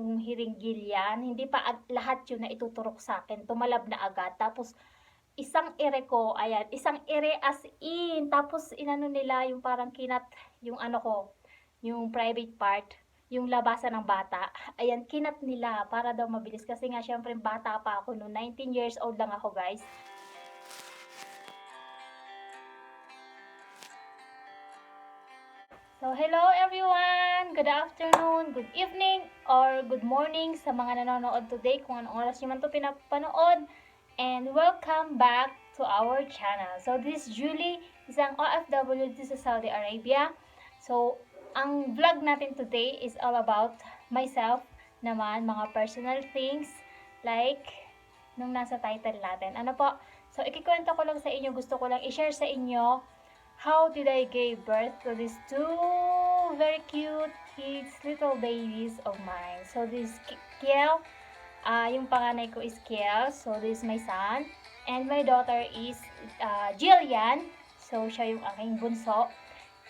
yung hiringgilyan, hindi pa lahat yun na ituturok sa akin. Tumalab na agad. Tapos, isang ere ko, ayan, isang ere as in. Tapos, inano nila yung parang kinat, yung ano ko, yung private part, yung labasan ng bata. Ayan, kinat nila para daw mabilis. Kasi nga, syempre, bata pa ako noon. 19 years old lang ako, guys. So, hello everyone! Good afternoon, good evening, or good morning sa mga nanonood today kung anong oras nyo man ito pinapanood. And welcome back to our channel. So, this is Julie, isang OFW dito sa Saudi Arabia. So, ang vlog natin today is all about myself naman, mga personal things like nung nasa title natin. Ano po? So, ikikwento ko lang sa inyo, gusto ko lang i-share sa inyo how did I give birth to these two very cute kids, little babies of mine. So this is Ki- Kiel, ah yung panganay ko is Kiel, so this is my son. And my daughter is uh, Jillian, so siya yung aking bunso.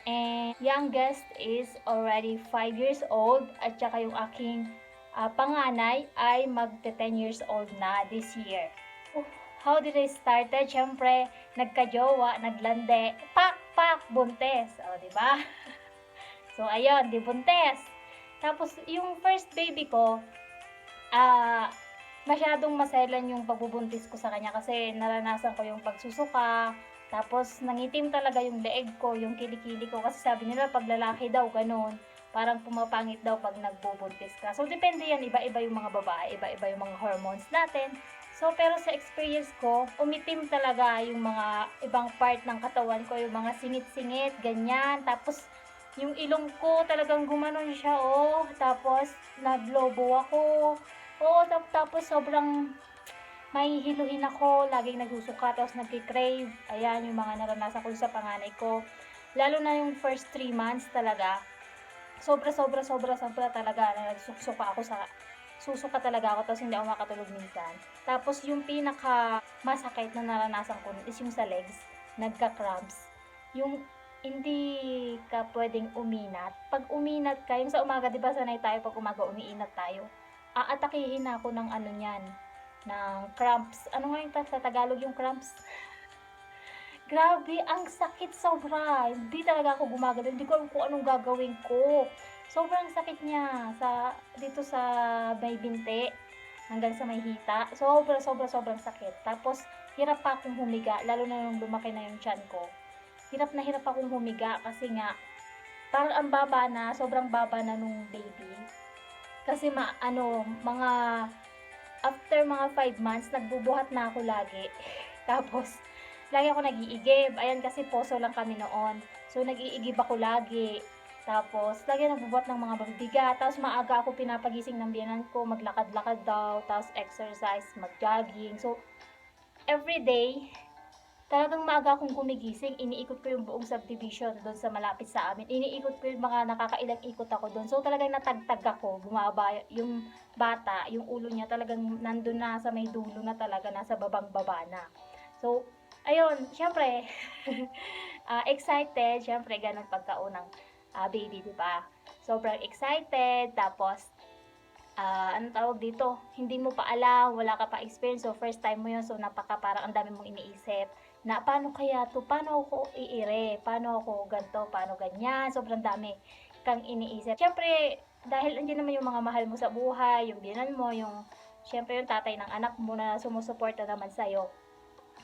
And youngest is already 5 years old, at saka yung aking ah, panganay ay magte 10 years old na this year. Oh, how did I started? Siyempre, nagkajowa, naglande, pak, pak, buntes. O, di ba? so, ayun, di buntes. Tapos, yung first baby ko, ah, masyadong maselan yung pagbubuntis ko sa kanya kasi naranasan ko yung pagsusuka, tapos nangitim talaga yung leeg ko, yung kilikili ko kasi sabi nila pag lalaki daw ganun, parang pumapangit daw pag nagbubuntis ka. So depende yan, iba-iba yung mga babae, iba-iba yung mga hormones natin. So pero sa experience ko, umitim talaga yung mga ibang part ng katawan ko, yung mga singit-singit, ganyan. Tapos yung ilong ko talagang gumanon siya, oh. Tapos naglobo ako. Oo, tap- tapos sobrang may hiluhin ako, laging nagsusuka, tapos nagkikrave. Ayan, yung mga naranasan ko sa panganay ko. Lalo na yung first 3 months talaga. Sobra, sobra, sobra, sobra talaga na nagsusuka ako sa susuka talaga ako tapos hindi ako makatulog minsan. Tapos yung pinaka masakit na naranasan ko is yung sa legs, nagka-cramps. Yung hindi ka pwedeng uminat. Pag uminat ka, yung sa umaga, di ba sanay tayo pag umaga umiinat tayo, aatakihin ako ng ano niyan, ng cramps. Ano nga yung sa Tagalog yung cramps? Grabe, ang sakit sobra. Hindi talaga ako gumagalaw. Hindi ko alam kung anong gagawin ko. Sobrang sakit niya sa dito sa may binte hanggang sa may hita. Sobra, sobra, sobrang sakit. Tapos, hirap pa akong humiga, lalo na nung lumaki na yung chan ko. Hirap na hirap akong humiga kasi nga, parang ang baba na, sobrang baba na nung baby. Kasi ma, ano, mga, after mga 5 months, nagbubuhat na ako lagi. Tapos, lagi ako nag-iigib. Ayan, kasi poso lang kami noon. So, nag-iigib ako lagi. Tapos, lagi nagbubuhat ng mga mabibigat. Tapos, maaga ako pinapagising ng biyanan ko. Maglakad-lakad daw. Tapos, exercise, mag-jogging. So, every day, talagang maaga akong gumigising. Iniikot ko yung buong subdivision doon sa malapit sa amin. Iniikot ko yung mga nakakailang ikot ako doon. So, talagang natagtag ako. Bumaba yung bata, yung ulo niya talagang nandun na sa may dulo na talaga. Nasa babang baba na. So, ayun, syempre, ah, excited. Syempre, ganun pagkaunang ah, baby, di ba? Sobrang excited. Tapos, ah, ano tawag dito? Hindi mo pa alam, wala ka pa experience. So, first time mo yun. So, napaka parang ang dami mong iniisip na paano kaya to, paano ako iire, paano ako ganto, paano ganyan, sobrang dami kang iniisip. Siyempre, dahil andyan naman yung mga mahal mo sa buhay, yung binan mo, yung, siyempre yung tatay ng anak mo na sumusuporta naman sa'yo.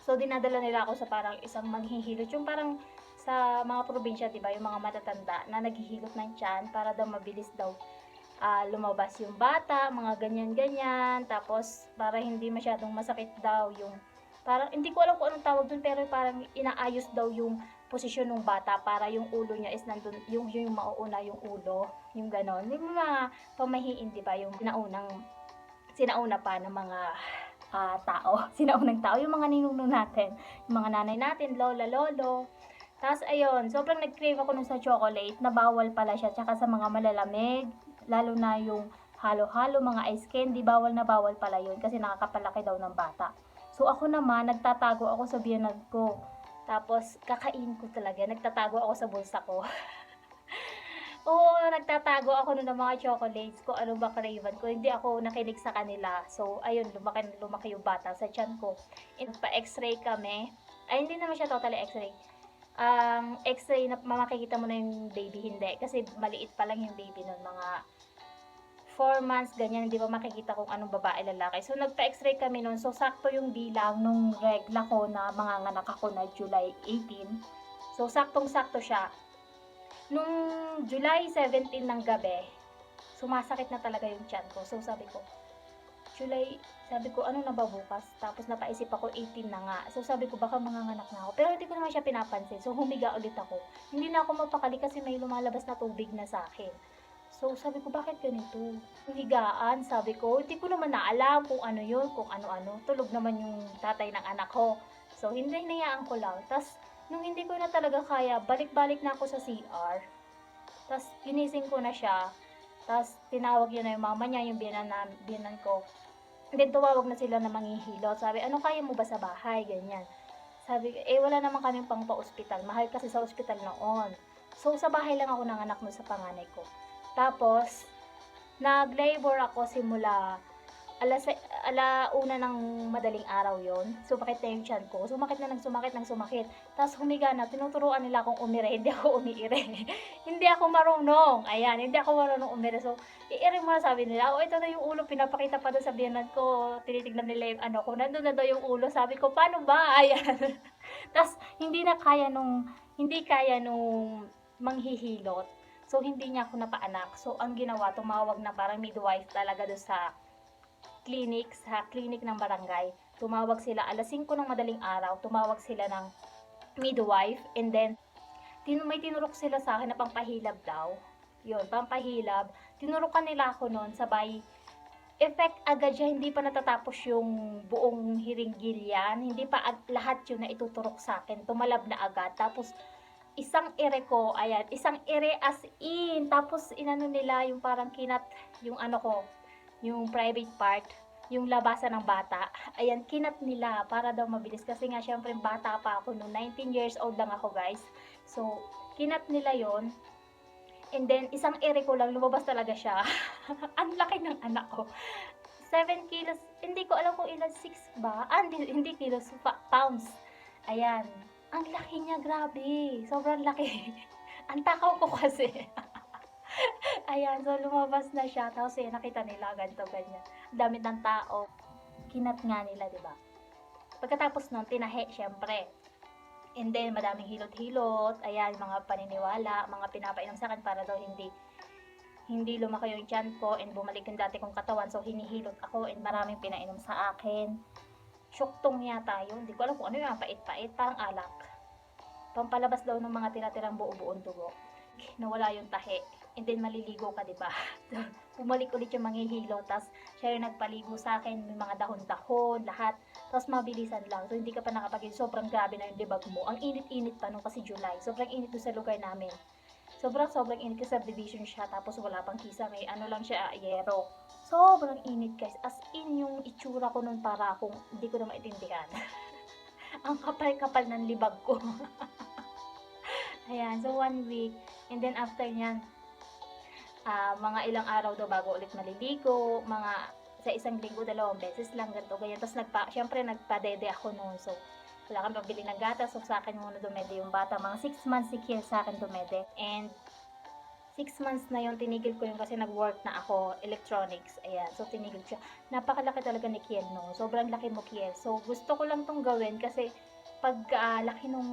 So, dinadala nila ako sa parang isang maghihilot, yung parang sa mga probinsya, di ba, yung mga matatanda na naghihilot ng tiyan para daw mabilis daw ah, lumabas yung bata, mga ganyan-ganyan, tapos para hindi masyadong masakit daw yung parang hindi ko alam kung anong tawag dun pero parang inaayos daw yung posisyon ng bata para yung ulo niya is nandun yung yung mauuna yung ulo yung ganon. Yung mga pamahiin di ba yung sinaunang sinauna pa ng mga ah, tao sinaunang tao yung mga ninuno natin yung mga nanay natin lola lolo tapos ayun sobrang nag-crave ako nun sa chocolate na bawal pala siya tsaka sa mga malalamig lalo na yung halo-halo mga ice candy bawal na bawal pala yun kasi nakakapalaki daw ng bata So ako naman, nagtatago ako sa biyanag ko. Tapos, kakain ko talaga. Nagtatago ako sa bulsa ko. Oo, nagtatago ako ng mga chocolates ko, ano ba craven ko. Hindi ako nakinig sa kanila. So, ayun, lumaki, lumaki yung bata sa tiyan ko. And pa-x-ray kami. Ay, hindi naman siya totally x-ray. Um, x-ray na makikita mo na yung baby, hindi. Kasi maliit pa lang yung baby nun, mga 4 months, ganyan, hindi pa makikita kung anong babae, lalaki. So, nagpa-x-ray kami nun. So, sakto yung bilang nung regla ko na mga nganak ako na July 18. So, saktong-sakto siya. Nung July 17 ng gabi, sumasakit na talaga yung tiyan ko. So, sabi ko, July, sabi ko, ano na ba bukas? Tapos napaisip ako, 18 na nga. So, sabi ko, baka manganganak na ako. Pero hindi ko naman siya pinapansin. So, humiga ulit ako. Hindi na ako mapakali kasi may lumalabas na tubig na sa akin. So, sabi ko, bakit ganito? Yung sabi ko, hindi ko naman naalam kung ano yun, kung ano-ano. Tulog naman yung tatay ng anak ko. So, hindi, hinayaan ko lang. Tapos, nung hindi ko na talaga kaya, balik-balik na ako sa CR. Tapos, ginising ko na siya. Tapos, tinawag yun na yung mama niya, yung biyanan, na, biyanan ko. And then, tumawag na sila na manghihilo. Sabi, ano kaya mo ba sa bahay? Ganyan. Sabi, eh, wala naman kaming pang pa-ospital. Mahal kasi sa ospital noon. So, sa bahay lang ako nanganak mo sa panganay ko. Tapos, nag-labor ako simula alas, ala una ng madaling araw yon Sumakit na yung tiyan ko. Sumakit na nang sumakit nang sumakit. Tapos humiga na, tinuturuan nila akong umire. Hindi ako umiire. hindi ako marunong. Ayan, hindi ako marunong umire. So, iire mo na sabi nila, oh, ito na yung ulo. Pinapakita pa doon sa biyanan ko. Tinitignan nila yung ano ko. Nandun na daw yung ulo. Sabi ko, paano ba? Ayan. Tapos, hindi na kaya nung, hindi kaya nung manghihilot. So, hindi niya ako napaanak. So, ang ginawa, tumawag na parang midwife talaga doon sa clinic, sa clinic ng barangay. Tumawag sila alas 5 ng madaling araw, tumawag sila ng midwife and then tin may tinurok sila sa akin na pampahilab daw. Yun, pampahilab. Tinurukan nila ako noon sabay effect agad siya, hindi pa natatapos yung buong hiringgilyan, hindi pa lahat yun na ituturok sa akin, tumalab na agad. Tapos, isang ere ko, ayan, isang ere as in, tapos inano nila yung parang kinat, yung ano ko, yung private part, yung labasan ng bata, ayan, kinat nila para daw mabilis. Kasi nga, syempre, bata pa ako noon. 19 years old lang ako, guys. So, kinat nila yon And then, isang ere ko lang, lumabas talaga siya. Ang laki ng anak ko. 7 kilos, hindi ko alam kung ilan, 6 ba? Ah, hindi, hindi kilos, pounds. Ayan. Ang laki niya, grabe. Sobrang laki. Ang takaw ko kasi. Ayan, so lumabas na siya. Tapos eh, nakita nila ganito, ganyan. Dami ng tao. Kinat nga nila, di ba? Pagkatapos nun, tinahe, syempre. And then, madaming hilot-hilot. Ayan, mga paniniwala, mga pinapainom sa akin para daw hindi hindi lumaki yung tiyan ko and bumalik yung dati kong katawan. So, hinihilot ako and maraming pinainom sa akin. Syuktong yata yun. Hindi ko alam kung ano yung pait-pait. Parang alak. Pampalabas daw ng mga tira-tirang buo-buong dugo. Nawala yung tahe. And then maliligo ka, di ba? Bumalik ulit yung manghihilo. Tapos siya yung nagpaligo sa akin. May mga dahon-dahon, lahat. Tapos mabilisan lang. So hindi ka pa nakapag Sobrang grabe na yung dibag mo. Ang init-init pa nung kasi July. Sobrang init doon sa lugar namin. Sobrang sobrang init kasi subdivision siya. Tapos wala pang kisa. May ano lang siya, yero. Sobrang init guys. As in yung itsura ko nun para akong hindi ko na maintindihan. Ang kapal-kapal ng libag ko. Ayan, so one week. And then after nyan, ah, mga ilang araw daw bago ulit maliligo, mga sa isang linggo, dalawang beses lang, ganito, ganyan. Tapos nagpa, syempre nagpa-dede ako noon. So, wala kang pabili ng gatas. So, sa akin muna dumede yung bata. Mga 6 months si Kiel sa akin dumede. And 6 months na yun, tinigil ko yun kasi nag-work na ako, electronics. Ayan, so tinigil siya. Napakalaki talaga ni Kiel no. Sobrang laki mo Kiel. So, gusto ko lang tong gawin kasi pag ah, laki nung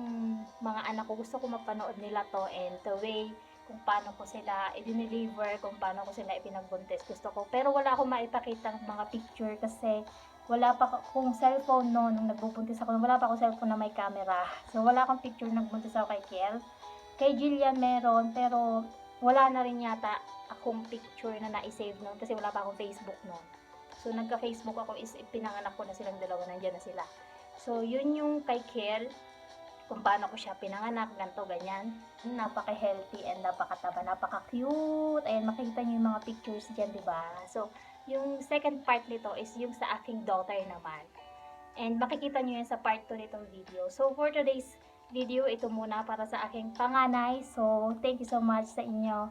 mga anak ko, gusto ko mapanood nila to and the way kung paano ko sila i-deliver, kung paano ko sila ipinagbuntis. Gusto ko. Pero wala akong maipakita ng mga picture kasi wala pa akong cellphone noon nung nagbubuntis ako. Wala pa akong cellphone na may camera. So, wala akong picture nung nagbuntis ako kay Kiel. Kay Jillian meron, pero wala na rin yata akong picture na na-save noon kasi wala pa akong Facebook noon. So, nagka-Facebook ako is pinanganak ko na silang dalawa, nandiyan na sila. So, yun yung kay Kiel kung paano ko siya pinanganak, ganto ganyan. Napaka-healthy and napakataba, napaka-cute. Ayan, makikita niyo yung mga pictures dyan, di ba? So, yung second part nito is yung sa aking daughter naman. And makikita niyo yan sa part 2 nitong video. So, for today's video, ito muna para sa aking panganay. So, thank you so much sa inyo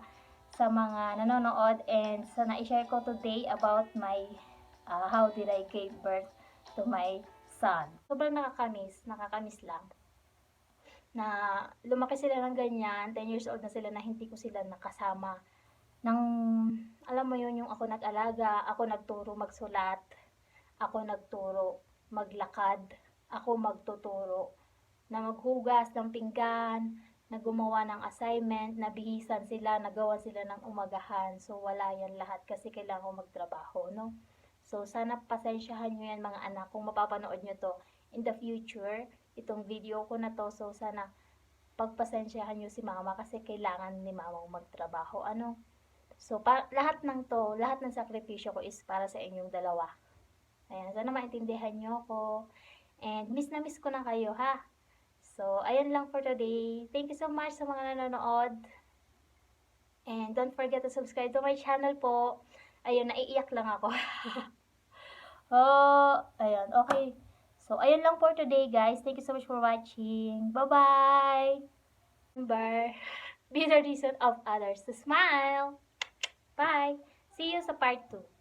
sa mga nanonood and sa na-share ko today about my uh, how did I give birth to my son. Sobrang nakakamiss, nakakamiss lang na lumaki sila ng ganyan, 10 years old na sila na hindi ko sila nakasama. Nang, alam mo yun, yung ako nag-alaga, ako nagturo magsulat, ako nagturo maglakad, ako magtuturo na maghugas ng pinggan, na gumawa ng assignment, nabihisan sila, nagawa sila ng umagahan. So, wala yan lahat kasi kailangan ko magtrabaho, no? So, sana pasensyahan nyo yan mga anak kung mapapanood nyo to in the future itong video ko na to. So, sana pagpasensyahan nyo si mama kasi kailangan ni mama magtrabaho. Ano? So, pa- lahat ng to, lahat ng sakripisyo ko is para sa inyong dalawa. Ayan, sana maintindihan nyo ako. And miss na miss ko na kayo, ha? So, ayun lang for today. Thank you so much sa mga nanonood. And don't forget to subscribe to my channel po. Ayun, naiiyak lang ako. oh, ayun, okay. So, ayun lang for today, guys. Thank you so much for watching. Bye-bye! Remember, be the reason of others to smile. Bye! See you sa part 2.